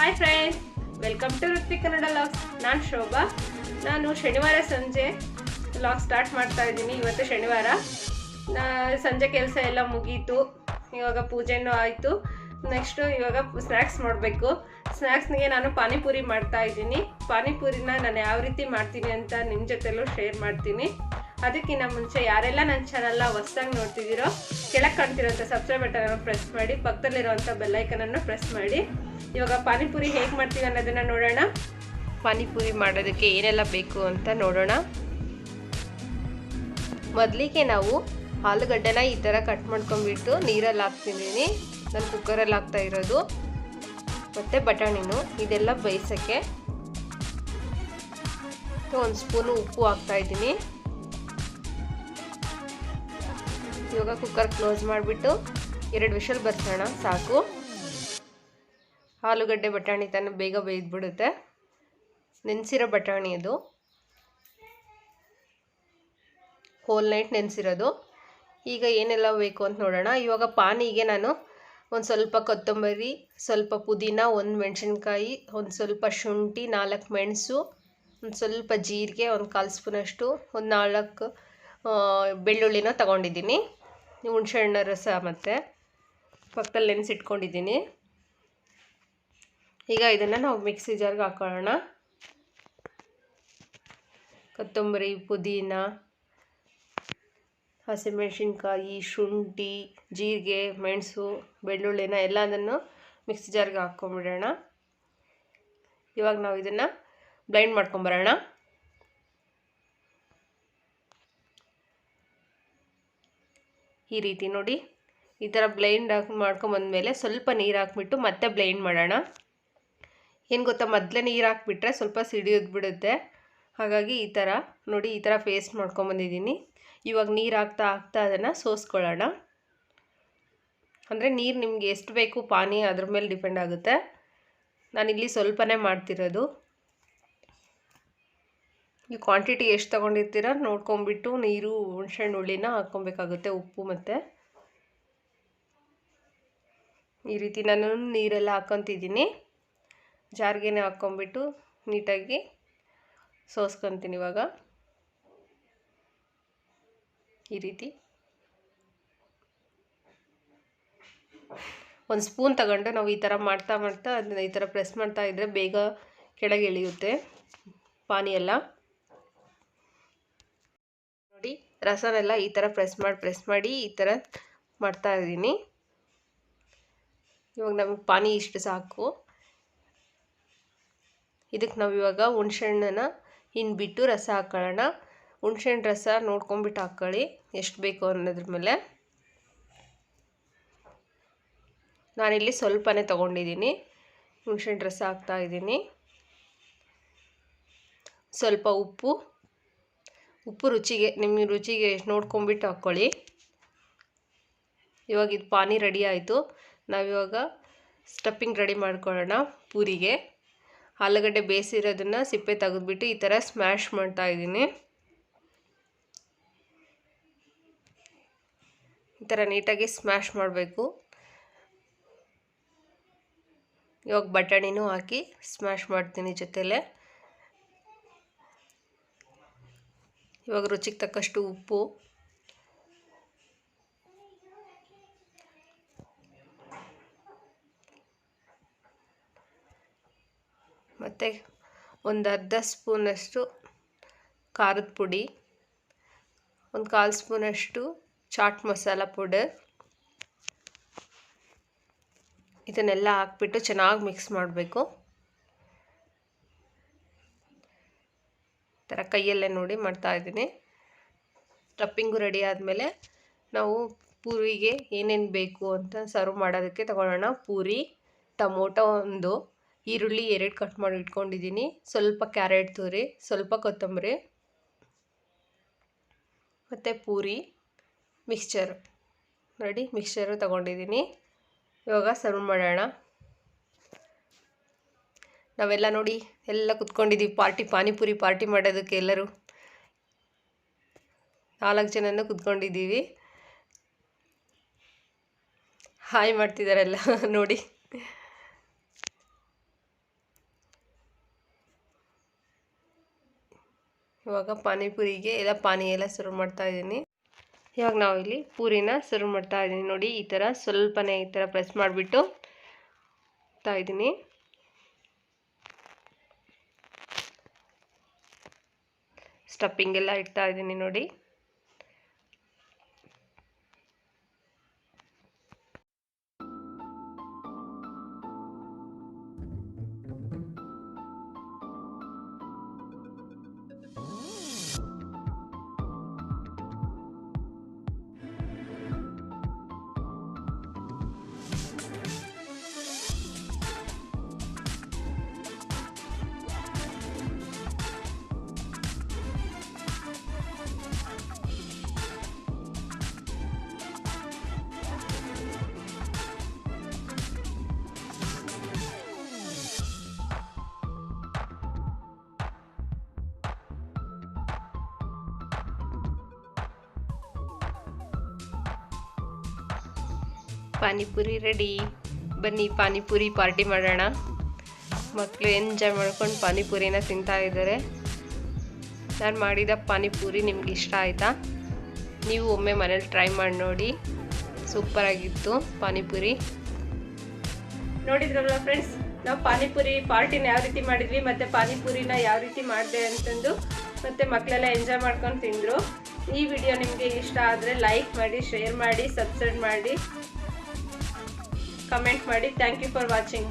Hi friends welcome to ವೃತ್ತಿ Kannada logs ನಾನು ಶೋಭಾ. ನಾನು ಶನಿವಾರ ಸಂಜೆ ಲಾಗ್ ಸ್ಟಾರ್ಟ್ ಮಾಡ್ತಾ ಇದ್ದೀನಿ. ಇವತ್ತು ಶನಿವಾರ. ಸಂಜೆ ಕೆಲಸ ಎಲ್ಲ ಮುಗೀತು. ಇವಾಗ ಪೂಜೆನೂ ಆಯಿತು. ನೆಕ್ಸ್ಟು ಇವಾಗ ಸ್ನ್ಯಾಕ್ಸ್ ಮಾಡಬೇಕು. ಸ್ನ್ಯಾಕ್ಸ್ನಿಗೆ ನಾನು ಪಾನಿಪುರಿ ಮಾಡ್ತಾ ಇದ್ದೀನಿ. ಪಾನಿಪುರಿನ ನಾನು ಯಾವ ರೀತಿ ಮಾಡ್ತೀನಿ ಅಂತ ನಿಮ್ಮ ಜೊತೆಲೂ ಶೇರ್ ಮಾಡ್ತೀನಿ. ಅದಕ್ಕಿಂತ ಮುಂಚೆ ಯಾರೆಲ್ಲ ನನ್ನ ಚಾನಲ್ನ ಹೊಸ್ದಾಗಿ ನೋಡ್ತಿದ್ದೀರೋ, ಕೆಳಗೆ ಕಾಣ್ತಿರೋಂಥ ಸಬ್ಸ್ಕ್ರೈಬ್ ಬಟನ್ ಪ್ರೆಸ್ ಮಾಡಿ, ಪಕ್ಕದಲ್ಲಿರುವಂಥ ಬೆಲ್ಲೈಕನನ್ನು ಪ್ರೆಸ್ ಮಾಡಿ. ಇವಾಗ ಪಾನಿಪುರಿ ಹೇಗೆ ಮಾಡ್ತೀವಿ ಅನ್ನೋದನ್ನು ನೋಡೋಣ. ಪಾನಿಪುರಿ ಮಾಡೋದಕ್ಕೆ ಏನೆಲ್ಲ ಬೇಕು ಅಂತ ನೋಡೋಣ. ಮೊದಲಿಗೆ ನಾವು ಆಲೂಗಡ್ಡೆನ ಈ ಥರ ಕಟ್ ಮಾಡ್ಕೊಂಡ್ಬಿಟ್ಟು ನೀರಲ್ಲಿ ಹಾಕ್ತಿದ್ದೀನಿ. ನಾನು ಕುಕ್ಕರಲ್ಲಿ ಹಾಕ್ತಾ ಇರೋದು. ಮತ್ತು ಬಟಾಣಿನು ಇದೆಲ್ಲ ಬೇಯಿಸೋಕ್ಕೆ ಒಂದು ಸ್ಪೂನು ಉಪ್ಪು ಹಾಕ್ತಾ ಇವಾಗ ಕುಕ್ಕರ್ ಕ್ಲೋಸ್ ಮಾಡಿಬಿಟ್ಟು ಎರಡು ವಿಷಲ್ ಬರ್ಸೋಣ, ಸಾಕು. ಆಲೂಗಡ್ಡೆ ಬಟಾಣಿ ತಾನು ಬೇಗ ಬೇಯ್ದುಬಿಡುತ್ತೆ. ನೆನೆಸಿರೋ ಬಟಾಣಿ ಅದು ಹೋಲ್ ನೈಟ್ ನೆನೆಸಿರೋದು. ಈಗ ಏನೆಲ್ಲ ಬೇಕು ಅಂತ ನೋಡೋಣ. ಇವಾಗ ಪಾನಿಗೆ ನಾನು ಒಂದು ಸ್ವಲ್ಪ ಕೊತ್ತಂಬರಿ, ಸ್ವಲ್ಪ ಪುದೀನ, ಒಂದು ಮೆಣಸಿನ್ಕಾಯಿ, ಒಂದು ಸ್ವಲ್ಪ ಶುಂಠಿ, ನಾಲ್ಕು ಮೆಣಸು, ಒಂದು ಸ್ವಲ್ಪ ಜೀರಿಗೆ, ಒಂದು ಕಾಲು ಸ್ಪೂನಷ್ಟು, ಒಂದು ನಾಲ್ಕು ಬೆಳ್ಳುಳ್ಳಿನ ತಗೊಂಡಿದ್ದೀನಿ. ಹುಣಸೆಹಣ್ಣ ರಸ ಮತ್ತು ಪಕ್ಕದಲ್ಲಿ ನೆನೆಸಿಟ್ಕೊಂಡಿದ್ದೀನಿ. ಈಗ ಇದನ್ನು ನಾವು ಮಿಕ್ಸಿ ಜಾರ್ಗೆ ಹಾಕೊಳ್ಳೋಣ. ಕೊತ್ತಂಬರಿ, ಪುದೀನ, ಹಸಿಮೆಣಸಿನ್ಕಾಯಿ, ಶುಂಠಿ, ಜೀರಿಗೆ, ಮೆಣಸು, ಬೆಳ್ಳುಳ್ಳಿನ ಎಲ್ಲದನ್ನು ಮಿಕ್ಸಿ ಜಾರ್ಗೆ ಹಾಕ್ಕೊಂಬಿಡೋಣ. ಇವಾಗ ನಾವು ಇದನ್ನು ಬ್ಲೈಂಡ್ ಮಾಡ್ಕೊಂಬರೋಣ. ಈ ರೀತಿ ನೋಡಿ. ಈ ಥರ ಬ್ಲೈಂಡ್ ಹಾಕಿ ಮಾಡ್ಕೊಂಬಂದಮೇಲೆ ಸ್ವಲ್ಪ ನೀರು ಹಾಕ್ಬಿಟ್ಟು ಮತ್ತೆ ಬ್ಲೈಂಡ್ ಮಾಡೋಣ. ಏನು ಗೊತ್ತಾ? ಮೊದಲೇ ನೀರು ಹಾಕ್ಬಿಟ್ರೆ ಸ್ವಲ್ಪ ಸಿಡಿಯೋದು ಬಿಡುತ್ತೆ. ಹಾಗಾಗಿ ಈ ಥರ ನೋಡಿ, ಈ ಥರ ಪೇಸ್ಟ್ ಮಾಡ್ಕೊಂಬಂದಿದ್ದೀನಿ. ಇವಾಗ ನೀರು ಹಾಕ್ತಾ ಹಾಕ್ತಾ ಅದನ್ನು ಸೋಸ್ಕೊಳ್ಳೋಣ. ಅಂದರೆ ನೀರು ನಿಮಗೆ ಎಷ್ಟು ಬೇಕು ಪಾನಿ ಅದ್ರ ಮೇಲೆ ಡಿಪೆಂಡ್ ಆಗುತ್ತೆ. ನಾನಿಲ್ಲಿ ಸ್ವಲ್ಪನೇ ಮಾಡ್ತಿರೋದು. ಈ ಕ್ವಾಂಟಿಟಿ ಎಷ್ಟು ತೊಗೊಂಡಿರ್ತೀರ ನೋಡ್ಕೊಂಬಿಟ್ಟು ನೀರು, ಹುಣ್ಸೆಹಣ್ಣು ಹುಳಿನ ಹಾಕ್ಕೊಬೇಕಾಗುತ್ತೆ, ಉಪ್ಪು ಮತ್ತು. ಈ ರೀತಿ ನಾನು ನೀರೆಲ್ಲ ಹಾಕ್ಕೊತಿದ್ದೀನಿ. ಜಾರ್ಗೆನೆ ಹಾಕ್ಕೊಂಬಿಟ್ಟು ನೀಟಾಗಿ ಸೋಸ್ಕೊತೀನಿ ಇವಾಗ. ಈ ರೀತಿ. ಒಂದು ಸ್ಪೂನ್ ತಗೊಂಡು ನಾವು ಈ ಥರ ಮಾಡ್ತಾ ಮಾಡ್ತಾ ಅದನ್ನ ಈ ಥರ ಪ್ರೆಸ್ ಮಾಡ್ತಾ ಇದ್ದರೆ ಬೇಗ ಕೆಳಗೆ ಇಳಿಯುತ್ತೆ ಪಾನಿ ಎಲ್ಲ ನೋಡಿ ರಸನೆಲ್ಲ ಈ ಥರ ಪ್ರೆಸ್ ಮಾಡಿ ಪ್ರೆಸ್ ಮಾಡಿ ಈ ಥರ ಮಾಡ್ತಾ ಇದ್ದೀನಿ. ಇವಾಗ ನಮಗೆ ಪಾನಿ ಇಷ್ಟು ಸಾಕು. ಇದಕ್ಕೆ ನಾವು ಇವಾಗ ಹುಣ್ಸೆಹಣ್ಣನ ಹಿಂಡ್ಬಿಟ್ಟು ರಸ ಹಾಕೊಳ್ಳೋಣ. ಹುಣ್ಸೆಹಣ್ಣು ರಸ ನೋಡ್ಕೊಂಬಿಟ್ಟು ಹಾಕ್ಕೊಳ್ಳಿ ಎಷ್ಟು ಬೇಕು ಅನ್ನೋದ್ರ ಮೇಲೆ. ನಾನಿಲ್ಲಿ ಸ್ವಲ್ಪನೇ ತೊಗೊಂಡಿದ್ದೀನಿ. ಹುಣ್ಸೆಹಣ್ಣು ರಸ ಹಾಕ್ತಾ ಇದ್ದೀನಿ. ಸ್ವಲ್ಪ ಉಪ್ಪು. ಉಪ್ಪು ರುಚಿಗೆ, ನಿಮ್ಮ ರುಚಿಗೆ ನೋಡ್ಕೊಂಬಿಟ್ಟು ಹಾಕ್ಕೊಳ್ಳಿ ಇವಾಗ ಇದು ಪಾನಿ ರೆಡಿ ಆಯಿತು. ನಾವಿವಾಗ ಸ್ಟಫಿಂಗ್ ರೆಡಿ ಮಾಡ್ಕೊಳ್ಳೋಣ ಪೂರಿಗೆ. ಆಲೂಗಡ್ಡೆ ಬೇಯಿಸಿರೋದನ್ನು ಸಿಪ್ಪೆ ತೆಗೆದುಬಿಟ್ಟು ಈ ಥರ ಸ್ಮ್ಯಾಶ್ ಮಾಡ್ತಾ ಇದ್ದೀನಿ. ಈ ಥರ ನೀಟಾಗಿ ಸ್ಮ್ಯಾಶ್ ಮಾಡಬೇಕು. ಇವಾಗ ಬಟಾಣಿನೂ ಹಾಕಿ ಸ್ಮ್ಯಾಶ್ ಮಾಡ್ತೀನಿ ಜೊತೆಲೆ. ಇವಾಗ ರುಚಿಗೆ ತಕ್ಕಷ್ಟು ಉಪ್ಪು. ಮತ್ತು ಒಂದು ಅರ್ಧ ಸ್ಪೂನಷ್ಟು ಖಾರದ ಪುಡಿ, ಒಂದು ಕಾಲು ಸ್ಪೂನಷ್ಟು ಚಾಟ್ ಮಸಾಲ ಪೌಡರ್. ಇದನ್ನೆಲ್ಲ ಹಾಕ್ಬಿಟ್ಟು ಚೆನ್ನಾಗಿ ಮಿಕ್ಸ್ ಮಾಡಬೇಕು. ಥರ ಕೈಯಲ್ಲೇ ನೋಡಿ ಮಾಡ್ತಾ ಇದ್ದೀನಿ. ಸ್ಟಫಿಂಗು ರೆಡಿ ಆದಮೇಲೆ ನಾವು ಪೂರಿಗೆ ಏನೇನು ಬೇಕು ಅಂತ ಸರ್ವ್ ಮಾಡೋದಕ್ಕೆ ತಗೊಳ್ಳೋಣ. ಪೂರಿ, ಟೊಮೊಟೊ ಒಂದು, ಈರುಳ್ಳಿ ಎರಡು ಕಟ್ ಮಾಡಿ ಇಟ್ಕೊಂಡಿದ್ದೀನಿ. ಸ್ವಲ್ಪ ಕ್ಯಾರೆಟ್ ತುರಿ, ಸ್ವಲ್ಪ ಕೊತ್ತಂಬರಿ ಮತ್ತು ಪೂರಿ ಮಿಕ್ಸ್ಚರು ರೆಡಿ ಮಿಕ್ಸ್ಚರು ತಗೊಂಡಿದ್ದೀನಿ. ಇವಾಗ ಸರ್ವ್ ಮಾಡೋಣ. ನಾವೆಲ್ಲ ನೋಡಿ ಎಲ್ಲ ಕುತ್ಕೊಂಡಿದ್ದೀವಿ. ಪಾರ್ಟಿ, ಪಾನಿಪುರಿ ಪಾರ್ಟಿ ಮಾಡೋದಕ್ಕೆ ಎಲ್ಲರೂ. ನಾಲ್ಕು ಜನನೂ ಕುತ್ಕೊಂಡಿದ್ದೀವಿ. ಹಾಯ್ ಮಾಡ್ತಿದ್ದಾರೆಲ್ಲ ನೋಡಿ. ಇವಾಗ ಪಾನಿಪುರಿಗೆ ಎಲ್ಲ ಪಾನಿ ಎಲ್ಲ ಸರ್ವ್ ಮಾಡ್ತಾ ಇದ್ದೀನಿ. ಇವಾಗ ಇಲ್ಲಿ ಪೂರಿನ ಸರ್ವ್ ಮಾಡ್ತಾ ಇದ್ದೀನಿ. ನೋಡಿ, ಈ ಥರ ಸ್ವಲ್ಪನೇ ಈ ಥರ ಪ್ರೆಸ್ ಮಾಡಿಬಿಟ್ಟು ಇದ್ದೀನಿ. ಸ್ಟಫಿಂಗ್ ಎಲ್ಲ ಇಡ್ತಾ ಇದ್ದೀನಿ ನೋಡಿ. ಪಾನಿಪುರಿ ರೆಡಿ ಬನ್ನಿ, ಪಾನಿಪುರಿ ಪಾರ್ಟಿ ಮಾಡೋಣ. ಮಕ್ಕಳು ಎಂಜಾಯ್ ಮಾಡ್ಕೊಂಡು ಪಾನಿಪುರಿನ ತಿಂತಾ ಇದ್ದಾರೆ. ನಾನು ಮಾಡಿದ ಪಾನಿಪುರಿ ನಿಮ್ಗೆ ಇಷ್ಟ ಆಯಿತಾ? ನೀವು ಒಮ್ಮೆ ಮನೇಲಿ ಟ್ರೈ ಮಾಡಿ ನೋಡಿ. ಸೂಪರಾಗಿತ್ತು ಪಾನಿಪುರಿ. ನೋಡಿದ್ರಲ್ಲ ಫ್ರೆಂಡ್ಸ್ ನಾವು ಪಾನಿಪುರಿ ಪಾರ್ಟಿನ ಯಾವ ರೀತಿ ಮಾಡಿದ್ವಿ, ಮತ್ತು ಪಾನಿಪುರಿನ ಯಾವ ರೀತಿ ಮಾಡಿದೆ ಅಂತಂದು ಮತ್ತು ಮಕ್ಕಳೆಲ್ಲ ಎಂಜಾಯ್ ಮಾಡ್ಕೊಂಡು ತಿಂದರು. ಈ ವಿಡಿಯೋ ನಿಮಗೆ ಇಷ್ಟ ಆದರೆ ಲೈಕ್ ಮಾಡಿ ಶೇರ್ ಮಾಡಿ ಸಬ್ಸ್ಕ್ರೈಬ್ ಮಾಡಿ. ಕಮೆಂಟ್ ಮಾಡಿ ಥ್ಯಾಂಕ್ ಯು ಫಾರ್ ವಾಚಿಂಗ್